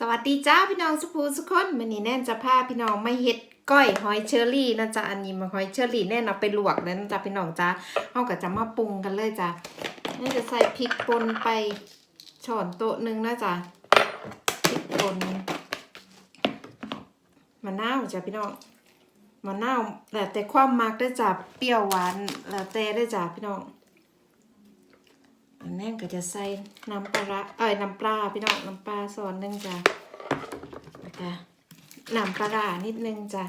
สวัสดีจ้าพี่น้องสุภูสุกคนวันนี้แน่นจะพาพี่น้องมาเฮ็ดก้อยหอยเชอรี่นะจ๊ะอันนี้มาหอยเชอรี่แน่นเอาไปลวกแล้วนะจ๊ะพี่น้องจ้าเอาก็จะมาปรุงกันเลยจ้ะนี่จะใส่พริกป่นไปช้อนโต๊ะหนึ่งนะจ๊ะพริกป่นมะนาวจ้ะพี่น้องมะนาวแล้วแต่ความมักได้จ้ะเปรี้ยวหวานแล้วแต่ได้จ้ะพี่น้อง อันนี้ก็จะใส่น้ำปลาเอ้ยน้ำปลาพี่น้องน้ำปลาส่วนหนึ่งจ้ะแล้วก็น้ำปลานิดนึงจ้ะ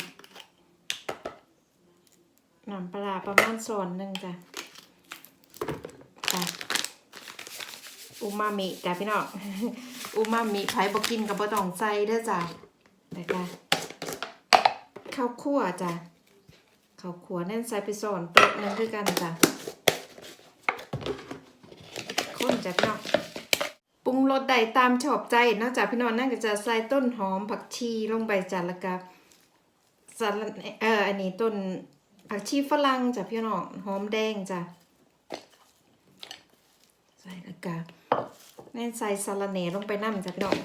น้ำปลาประมาณส่วนหนึ่งจ้ะจ้ะอูมามิจ้ะพี่น้องอูมามิไผ่บกินกับบ่ต้องใส่เด้อจ้ะแล้วก็ข้าวคั่วจ้ะข้าวคั่วแน่นใส่ไปส่วนโต๊ะนึงด้วยกันจ้ะ ข้นจ้ะพี่น้องปรุงรสได้ตามชอบใจนอกจากพี่น้องนั่นก็จะใส่ต้นหอมผักชีลงไปจ้ะแล้วก็สารเอ่ออันนี้ต้นผักชีฝรั่งจ้ะพี่น้องหอมแดงจ้ะใส่แล้วก็แน่นใส่สารเนลงไปน้ำจ้ะพี่น้อง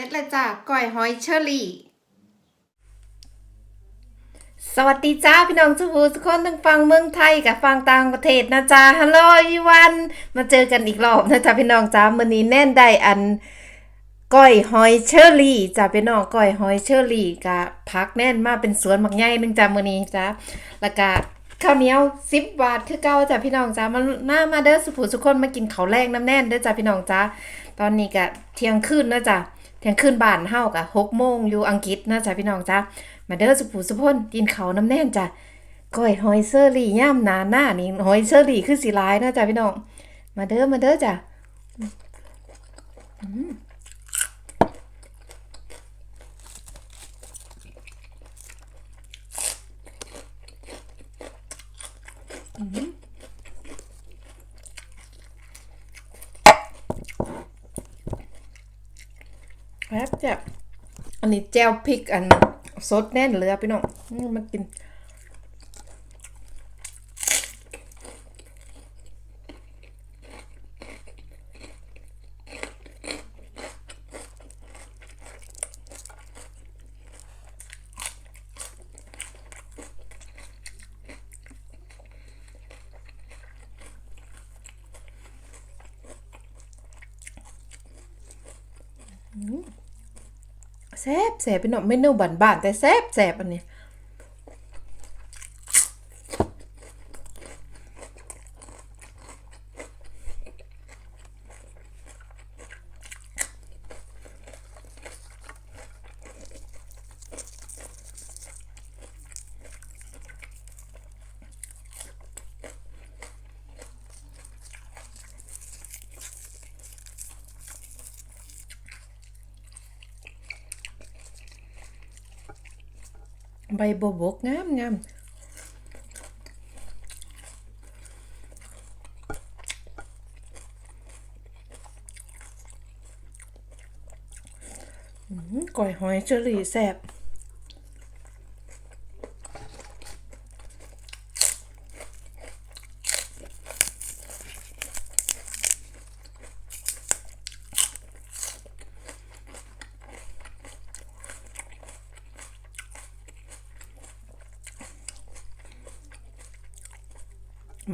ร็จแล้วจ้ะก้อยหอยเชอรี่ สวัสดีจ้าพี่น้องทุกผู้ทุกคนทั้งฟังเมืองไทยกับฟังต่างประเทศนะจ๊ะฮัลโหลอีวันมาเจอกันอีกรอบนะจ๊ะพี่น้องจ้ามื้อนี้แน่นได้อันก้อยหอยเชอรี่จ้าพี่น้องก้อยหอยเชอรี่กับพักแน่นมาเป็นสวนหมักใหญ่หนึงจ้ามื้อนี้จ้าแล้วก็ข้าวเหนียว10บาทคือเก่าจ้าพี่น้องจ้ามาหน้ามาเด้อสุผู้ทุกคนมากินข้าวแรงน้ำแน่นเด้อจ้าพี่น้องจ้าตอนนี้ก็เที่ยงคืนนะจ้า เที่ยงคืนบ้านเฮาก็6โมงอยู่อังกฤษนะจ้าพี่น้องจ้ามาเด้อสุผู้สุพนกินเขาน้ำแน่นจ้ะก้อยหอยเซอรี่ย่ามหนาหน้านี่หอยเซอรี่คือสีลายนะจ้ะพี่น้องมาเด้อมาเด้อจ้ะอืม แป๊บจะอันนี้แจวพริกอันสดแน่นเลยอะพี่น้องมมากิน แซ่บแซ่บพี่น้องเมนูบานๆแต่แซ่บแซ่บอันนี้ ใบบัวบกงามงามก้อยหอยเชอรี่แซ่บ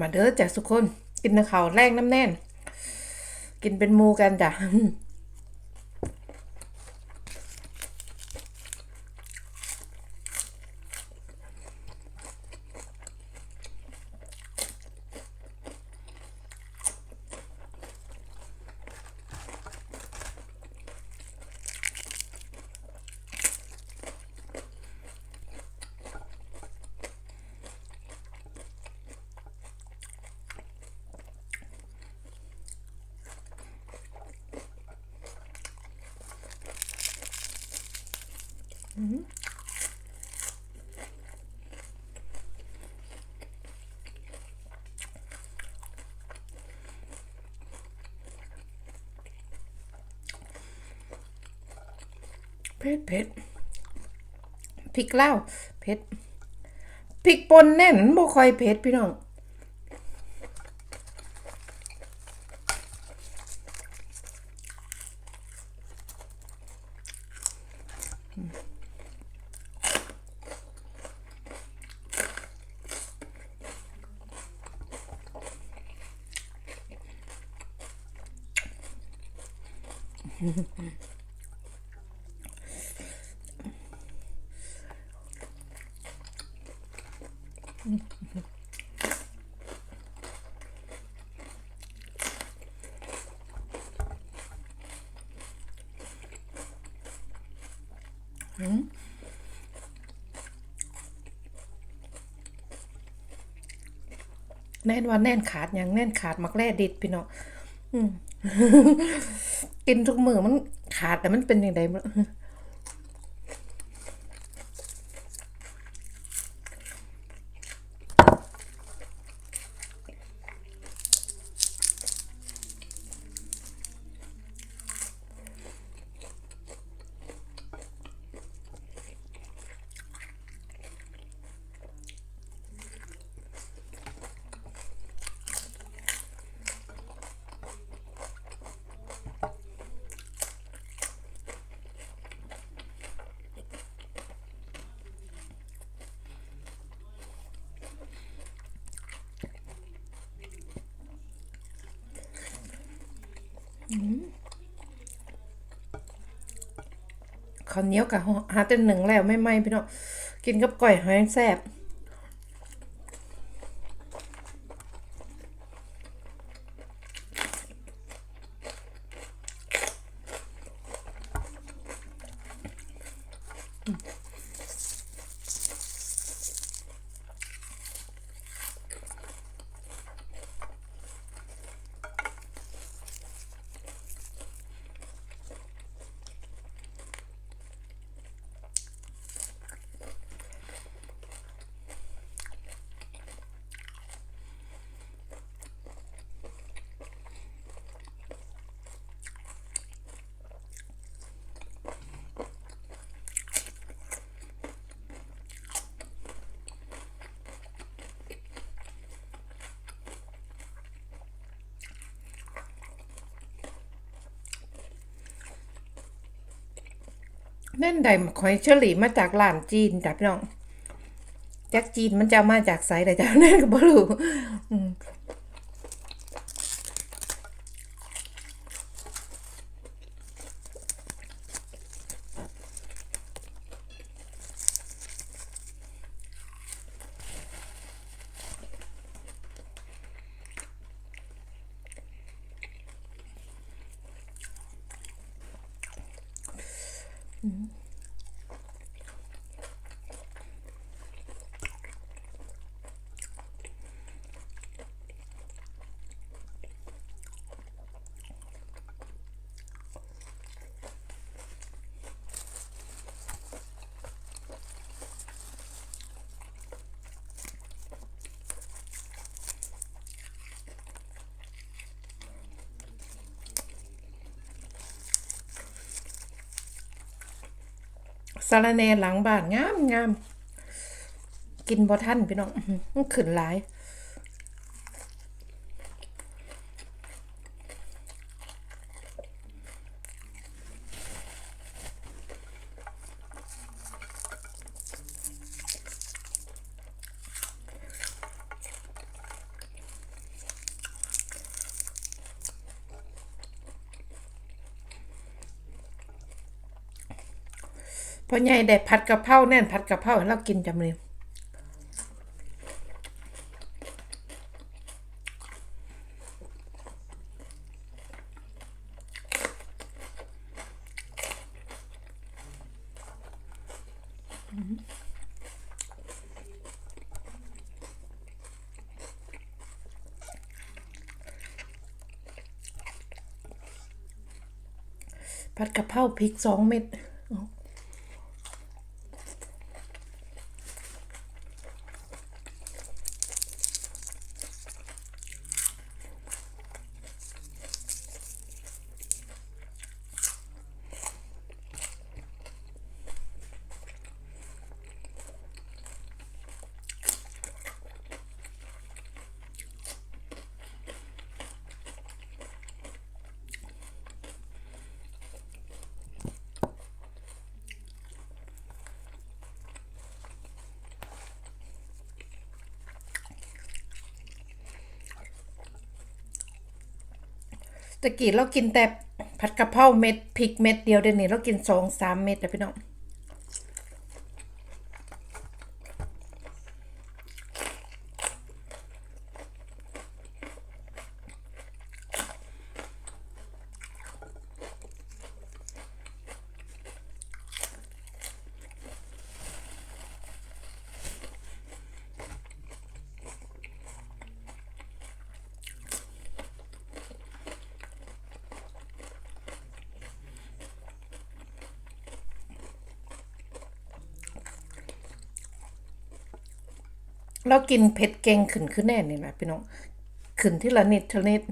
มาเด้อจ้ะทุกคน กินนะเขาวแรงน้ำแน่น กินเป็นมูกันจ้ะ เผ็ดเผ็ดพริกเล่าเผ็ดพริกป่นแน่นบ่ค่อยเผ็ดพี่น้อง แน่นว่าแน่นขาดอย่างแน่นขาดมักแร่ดิดพี่น้อง กินทุกมือมันขาดแต่มันเป็นยังไงบ่รู้ ข้าวเหนียวกับหาแต่หนึ่งแล้วไม่ไหมพี่น้องกินกับก่อยหอยแซ่บ นั่นใดหอยเฉลี่มาจากหลานจีนจ้ะพี่น้องจากจีนมันจะมาจากไสแต่จ้ะนั่นก็บ่รู้อืม สารแนหลังบ้านงามงามกินบ่ทันพี่น้องต้อหือมันขึ้นหลาย พอใหญ่ได้ผัดกะเพราแน่นผัดกะเพราให้เรากินจำเลยผัดกะเพราพริกสองเม็ด ตะกี้เรากินแต่ผัดกะเพราเม็ดพริกเม็ดเดียวเดี๋ยวนี้เรากินสองสามเม็ดแต่พี่น้อง เรากินเผ็ดเก่งขึ้นขึ้นแน่นี่นะพี่น้อง ขึ้นที่ละนิดทีละนิด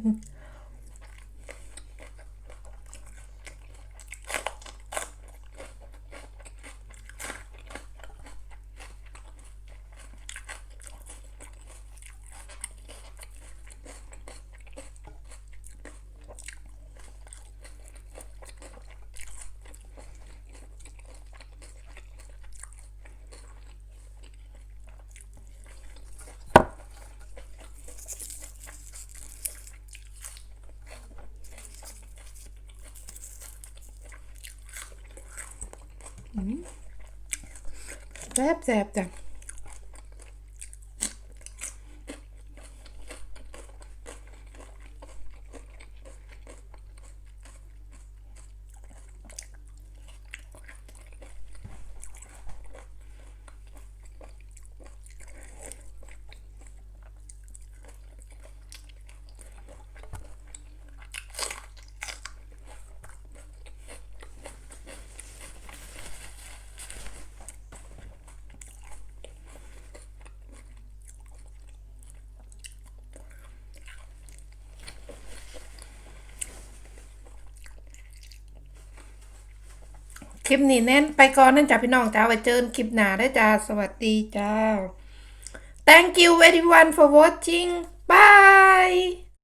แลิปนี้แน่นไปก่อนนั่นจ้าพี่น้องจ้าไว้เจอกันคลิปหน้าได้จ้าสวัสดีจ้า thank you everyone for watching bye